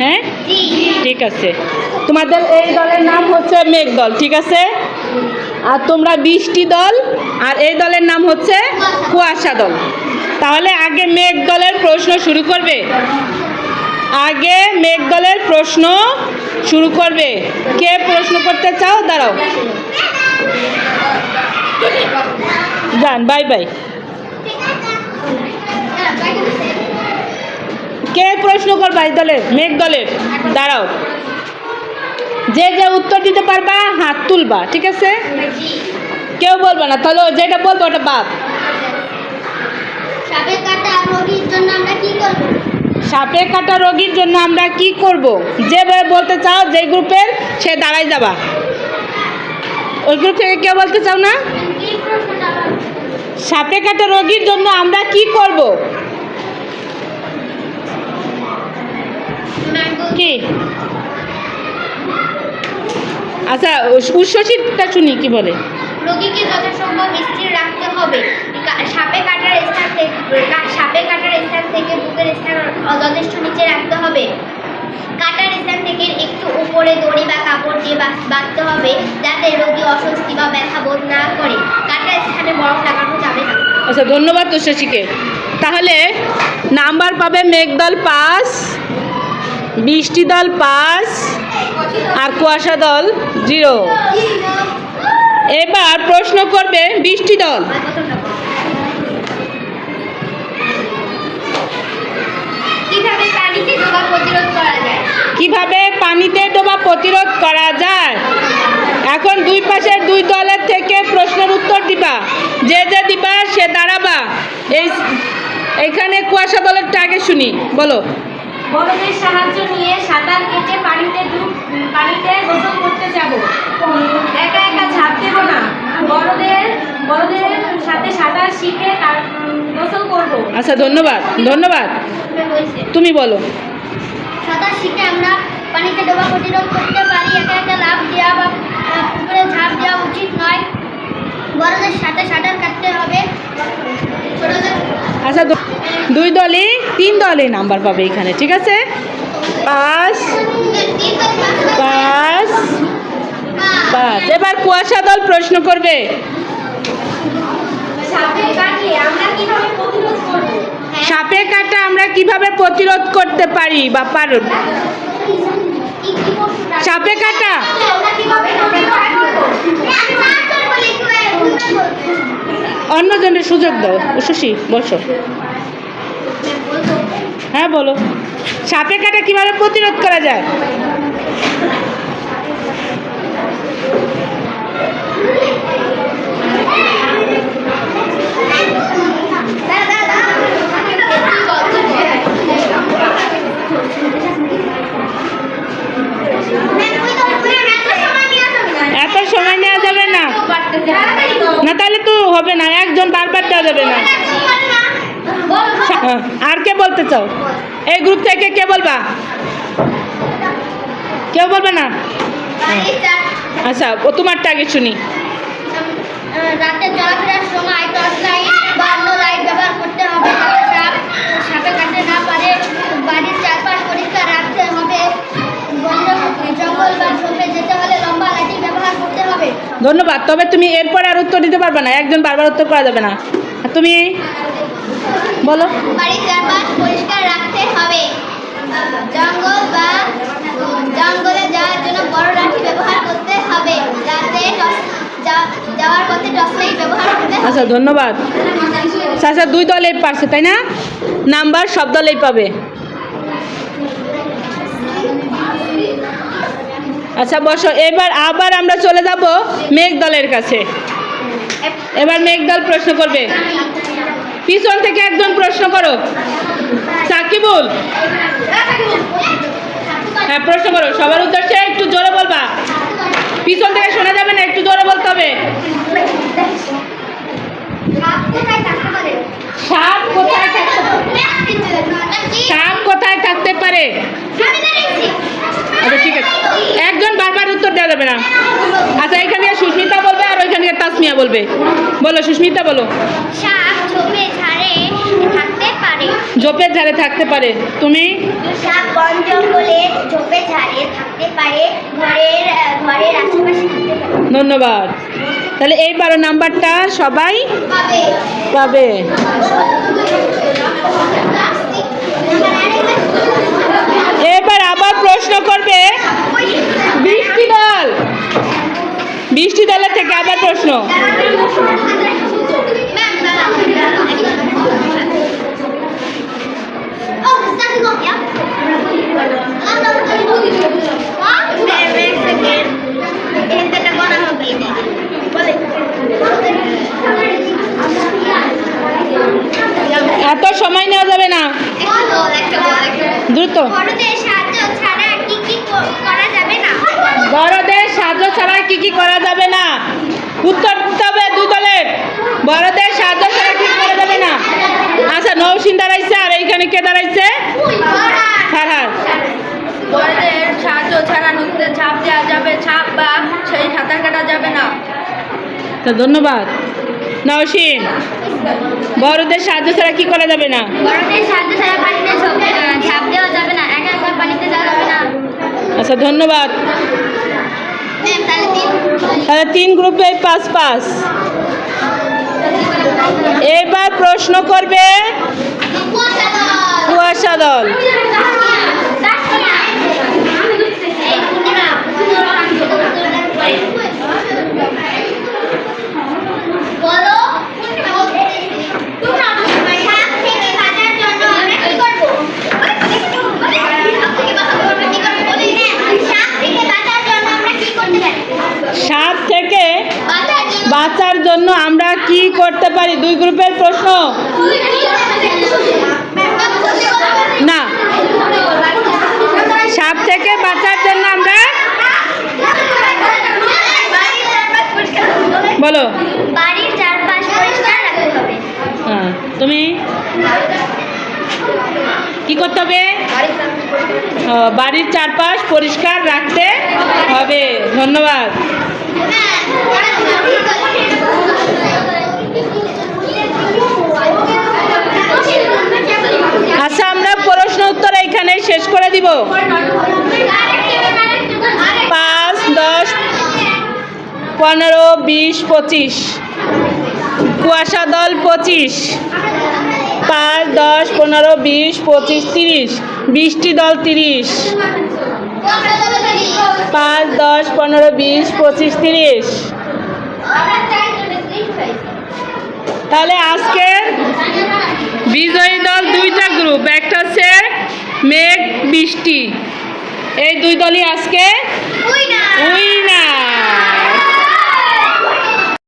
হ্যাঁ? ঠিক আছে। তোমাদের এই দলের নাম হচ্ছে মেঘ দল ঠিক আছে? আর তোমরা বৃষ্টি দল আর এই দলের নাম হচ্ছে কুয়াশা দল। তাহলে আগে মেঘ দলের প্রশ্ন শুরু করবে। আগে মেঘ দলের প্রশ্ন শুরু করবে। কে প্রশ্ন করতে চাও? দাঁড়াও। যান বাই বাই কে প্রশ্ন করবা এই দলের? মেঘ দলের? দাঁড়াও। যে যে উত্তর দিতে পারবা হাত তুলবা ঠিক আছে? কেউ বলবে না তাহলে যেটা বলব ওটা বাদ। সাপে কাটা রোগীর জন্য আমরা কি করব? যে বলতে চাও যে গ্রুপের সে দাঁড়াই যাবা। ওই গ্রুপ থেকে কেউ বলতে চাও না? সাপে কাটা রোগীর জন্য আমরা কি করব? কি? আচ্ছা উচ্ছ্বসিতটা শুনি কি বলে? রোগীকে যথাসম্ভব স্থির রাখতে হবে। সাপে কাটার স্থান থেকে সাপে কাটার স্থান থেকে বুকের স্থান যথেষ্ট নিচে রাখতে হবে। কাটার স্থান থেকে একটু উপরে দড়ি বা কাপড় দিয়ে বাঁধ- বাঁধতে হবে যাতে রোগী অস্বস্তি বা ব্যথা বোধ না করে। কাটার স্থানে বরফ লাগানো যাবে না। আচ্ছা ধন্যবাদ উচ্ছ্বসীকে তাহলে নাম্বার পাবে মেঘদল পাস বৃষ্টি দল পাঁচ আর কুয়াশা দল জিরো। এবার প্রশ্ন করবে বৃষ্টি দল। কীভাবে পানিতে ডোবা প্রতিরোধ করা যায়? এখন দুই পাশের দুই দলের থেকে প্রশ্নের উত্তর দিবা। যে যে দিবা সে দাঁড়াবা। এই এখানে কুয়াশা দলেরটা আগে শুনি। বলো। বড়দের সাহায্য নিয়ে সাঁতার কেটে পানিতে ডুব পানিতে গোসল করতে যাব। একা একা ঝাঁপ দেব না। বড়দের বড়দের সাথে সাঁতার শিখে তার গোসল করব। আচ্ছা ধন্যবাদ। ধন্যবাদ। তুমি বলো। সাঁতার শিখে আমরা পানিতে ডোবা প্রতিরোধ করতে পারি। একা একা লাভ দেওয়া বা পুকুরে ঝাঁপ দেওয়া উচিত নয়। বড়দের সাথে সাঁতার কাটতে হবে। ছোটদের আচ্ছা দুই দলই তিন দলই নাম্বার পাবে এখানে ঠিক আছে? পাঁচ পাঁচ পাঁচ। এবার কুয়াশা দল প্রশ্ন সাপে করব? সাপে কাটা আমরা কীভাবে প্রতিরোধ করতে পারি? বা পার? সাপে কাটা আমরা কীভাবে প্রতিরোধ করব অন্যজনের সুযোগ দাও। শশী বসো। হ্যাঁ বলো। সাপে কাটা কীভাবে প্রতিরোধ করা যায়? না তাহলে তো হবে না একজন বারবার দেওয়া যাবে না। হ্যাঁ, আর কে বলতে চাও? এই গ্রুপ থেকে কে বলবা? কেউ বলবে না? আচ্ছা ও তোমারটা আগে শুনি। রাতে চলাফেরার সময় টর্চ লাইট বা অন্য লাইট ব্যবহার করতে হবে যাতে সাপ সাপে কাটতে না পারে। বাড়ির চারপাশ পরিষ্কার রাখতে হবে। জঙ্গল বা ঝোপে যেতে হলে লম্বা লাঠি ব্যবহার করতে হবে ধন্যবাদ তবে তুমি এরপরে আর উত্তর দিতে পারবে না একজন বারবার উত্তর করা যাবে না। তুমি বলো। বাড়ির চারপাশ পরিষ্কার রাখতে হবে। জঙ্গল বা জঙ্গলে যাওয়ার জন্য বড় লাঠি ব্যবহার করতে হবে যাতে যাওয়ার পথে টর্চ ব্যবহার করতে আচ্ছা ধন্যবাদ। আচ্ছা দুই দলেই পারছে তাই না? নাম্বার সব দলেই পাবে। আচ্ছা বসো। এবার আবার আমরা চলে যাব মেঘ দলের কাছে। এবার মেঘ দল প্রশ্ন করবে। পিছন থেকে একজন প্রশ্ন করো। সাকিবুল। হ্যাঁ প্রশ্ন করো। সবার উদ্দেশ্যে একটু জোরে বলবা। পিছন থেকে শোনা যাবে না, একটু জোরে বলতে হবে। সাপ কোথায় সাপ কোথায় থাকতে পারে? আচ্ছা ঠিক আছে। উত্তর দেওয়া যাবে না। আচ্ছা এখানে সুস্মিতা বলবে আর ওই ওইখান তাসমিয়া বলবে। বলো সুস্মিতা বলো। সাপ ঝাড়ে থাকতে পারে। জোপের ঝাড়ে থাকতে পারে। তুমি? সাপ বন জঙ্গলে ঝোপে ঝাড়ে থাকতে পারে। ঘরের ঘরের আশেপাশে ধন্যবাদ। তাহলে এই বারো নাম্বারটা সবাই পাবে। পাবে। এবার প্রশ্ন করবে। বৃষ্টি দল। বৃষ্টি দলের থেকে আবার প্রশ্ন। এত সময় নেওয়া যাবে না। দ্রুত। বড়দের সাহায্য ছাড়া কি কি করা যাবে না? উত্তর দিতে হবে দুই দলের। বড়দের সাহায্য ছাড়া কি করা যাবে না? আচ্ছা নৌসিন দাঁড়াইছে আর এইখানে কে দাঁড়াইছে? ফারহাদ বড়দের সাহায্য ছাড়া নদীতে ছাপ দেওয়া যাবে ছাপ বা সেই সাঁতার কাটা যাবে না। তো ধন্যবাদ। নওশিন বড়দের সাহায্য ছাড়া কি করা যাবে না? বড়দের সাহায্য ছাড়া পানিতে ঝাঁপ দেওয়া যাবে না একা একা পানিতে যাওয়া যাবে না। আচ্ছা ধন্যবাদ। তাহলে তিন গ্রুপে পাঁচ পাঁচ। এবার প্রশ্ন করবে কুয়াশা দল বলো সাপ থেকে বাঁচার জন্য আমরা কি করব? সাপ থেকে বাঁচার জন্য আমরা কি করতে পারি? সাপ থেকে বাঁচার জন্য আমরা কি করতে পারি? দুই গ্রুপের প্রশ্ন। না। সাপ থেকে বাঁচার জন্য আমরা বলো। বাড়ির চারপাশ পরিষ্কার রাখতে হবে। হ্যাঁ তুমি? কি করতে হবে? বাড়ির চারপাশ পরিষ্কার। রাখতে হবে। ধন্যবাদ আচ্ছা আমরা প্রশ্ন উত্তর এইখানে শেষ করে দিব পাঁচ দশ পনেরো বিশ পঁচিশ। কুয়াশা দল পঁচিশ। পাঁচ দশ পনেরো বিশ পঁচিশ তিরিশ। বৃষ্টি দল তিরিশ। পাঁচ দশ পনেরো বিশ পঁচিশ তিরিশ। তাহলে আজকে বিজয়ী দল দুইটা গ্রুপ একটা হচ্ছে মেঘ বৃষ্টি। এই দুই দলই আজকে